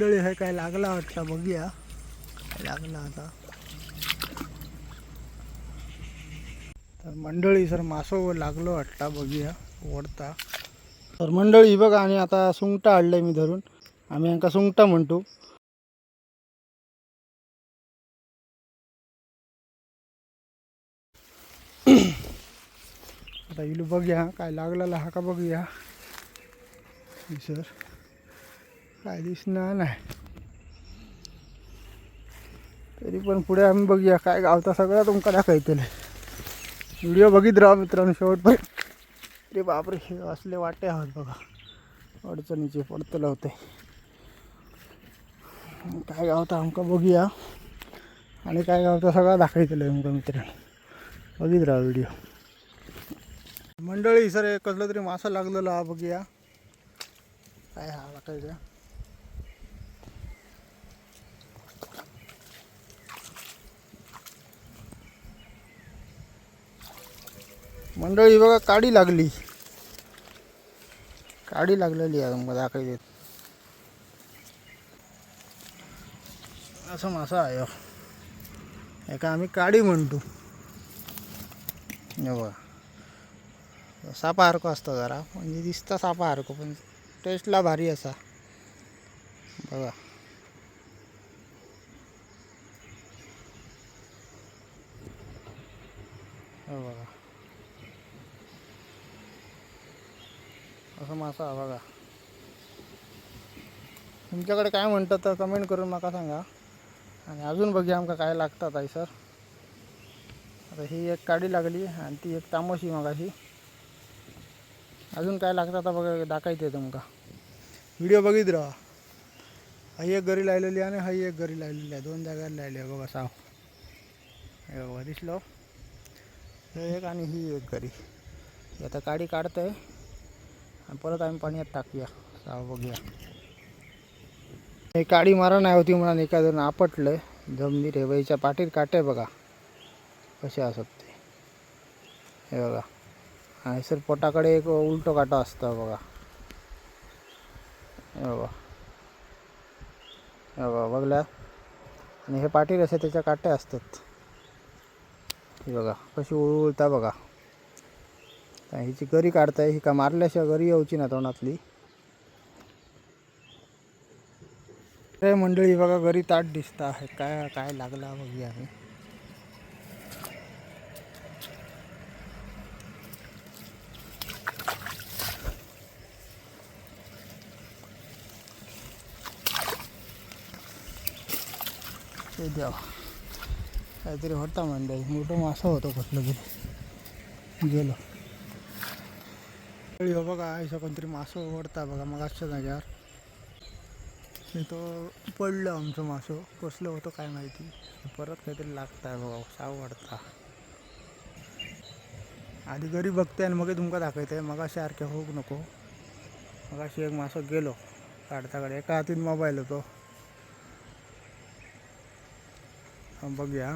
मंडळी आहे काय लागला वाटतं? बघूया. काय लागला आता. तर मंडळी सर मासो लागलो वाटता? बघूया. ओढता. तर मंडळी बघा आणि आता सुंगटा आणलंय मी धरून. आम्ही यांका सुंगटा म्हणतो. आता इलू बघूया. काय लागलेला हा का बघूया? सर. काय दिसणार नाही. तरी पण पुढे आम्ही बघूया काय गावता सगळं तुमका दाखवतले. व्हिडिओ बघित राहा मित्रांनो शेवटपर्यंत. अरे बापरे हे असले वाटे आहोत बघा. अडचणीचे पडतलं होते. काय गावता आमका बघूया. आणि काय गावता सगळं दाखवतलं आहे आमका मित्रांनो. बघित राहा व्हिडिओ. मंडळी सर एक कसलं तरी मासा लागलेला हा बघूया. काय हा टाकायचा मंडळी बघा काडी लागली. काडी लागलेली आहे मग दाखवायचे असं मासा आहे. एका आम्ही काडी म्हणतो. बघा. सापासारखं असतं जरा. म्हणजे दिसतं सापासारखं पण टेस्टला भारी असा. बघा. बघा. असं मासा हा बघा. तुमच्याकडे काय म्हणतात तर कमेंट करून मला सांगा. आणि अजून बघूया आमका काय लागतात आहे सर आता ही एक काडी लागली आणि ती एक तामोशी मगाशी. अजून काय लागतं आता बघा दाखायचं तुमका. व्हिडिओ बघित राहा. ही एक गरी लायलेली आहे आणि ही एक गरी लायलेली आहे. दोन जागा लावली आहे बघा साव. हे बघा दिसलो? हे एक आणि ही एक गरी आता काडी काढतंय. आणि परत आम्ही पाण्यात टाकूया. बघूया. हे काडी मारा नाही होती म्हणून एखादं जण आपटलं जमनी रेवाईच्या पाठीत काटे बघा. कसे असत ते. हे बघा. आणि सर पोटाकडे एक उलटो काटा असतो बघा. हे बघा. हे बघा बघल्या. आणि हे पाटील असे त्याच्या काटे असतात. हे बघा कशी उळता बघा. काय हिची गरी काढताय ही का मारल्याशिवाय गरी येऊची ना तोंडातली. अरे मंडळी बघा गरी ताट दिसता आहे. काय काय लागला बघूया आम्ही ते द्यावा काहीतरी होता मंडळी मोठं मासा होतो कसलं तरी. गेलो. हो बघा असं कोणतरी मासो ओढता बघा मग आजच्या जाग्यावर तो पडलं आमचं मासो कसलं होतं काय माहिती. परत काहीतरी लागताय बघा साव वाढता. आधी घरी बघते आणि मग तुमका दाखवते मग सारखे होऊ नको. मग अशी एक मासो गेलो काढता एका हातीत मोबाईल होतो. बघूया.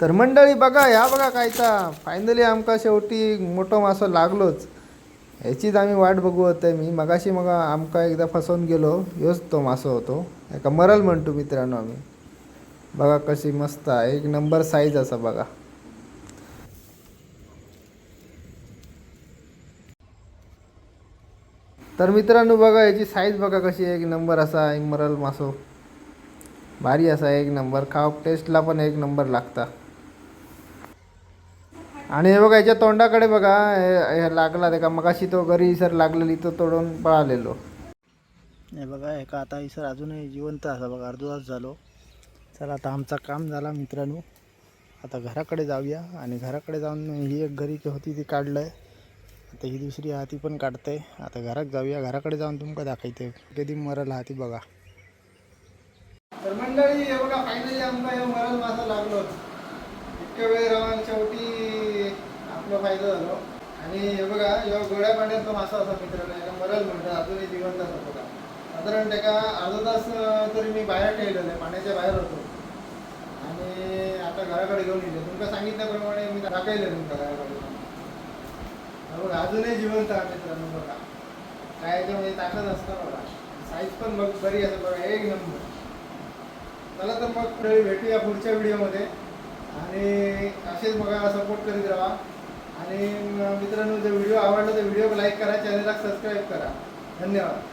तर मंडळी बघा ह्या बघा कायचा फायनली आमका शेवटी मोठं मासं लागलोच. ह्याचीच आम्ही वाट बघू होते मी. मगाशी मग आमका एकदा फसवून गेलो. योच तो मासो होतो. एका मरल म्हणतो मित्रांनो आम्ही. बघा कशी मस्त आहे. एक नंबर साईज असा बघा. तर मित्रांनो बघा याची साईज बघा कशी एक नंबर असा एक मरल मासो. भारी असा एक नंबर. खाव टेस्टला पण एक नंबर लागता. आणि हे बघा याच्या तोंडाकडे बघा हे लागला ते का मगाशी तो घरी सर लागलेली तो तोडून पळालेलो हे बघा हे का आता सर अजूनही जिवंत असा बघा अर्धा तास झालो. चला आता आमचा काम झाला मित्रांनो. आता घराकडे जाऊया आणि घराकडे जाऊन ही एक घरी होती ती काढलं आहे आता ही दुसरी हाती पण काढते. आता घरात जाऊया. घराकडे जाऊन तुमका दाखवते. कधी मरल हाती बघा. तर मंडळी हे बघा फायनली आमका हे मरल मासा लागलो. इतक्या वेळ राहून शेवटी आपलं फायदा झालो. आणि हे बघा ह्यो गोड्या पाण्याचा मासा असा मित्रांनो याला मरल म्हणतात अजूनही जिवंत असा बघा साधारण त्याका अर्धा तास तरी मी बाहेर ठेवलेलं आहे पाण्याच्या बाहेर होतो. आणि आता घराकडे घेऊन येतो तुमका सांगितल्याप्रमाणे मी दाखवलं तुमका घराकडे. बघा अजूनही जिवंत आहे मित्रांनो बघा. काय याच्यामध्ये ताकद असतं बघा. साईज पण बघ बरी असं बघा एक नंबर. चला तर मग भेटूया पुढच्या व्हिडिओमध्ये आणि असेच बघा सपोर्ट करीत राहा. आणि मित्रांनो जर व्हिडिओ आवडला तर व्हिडिओ लाईक करा चॅनलला सबस्क्राईब करा. धन्यवाद.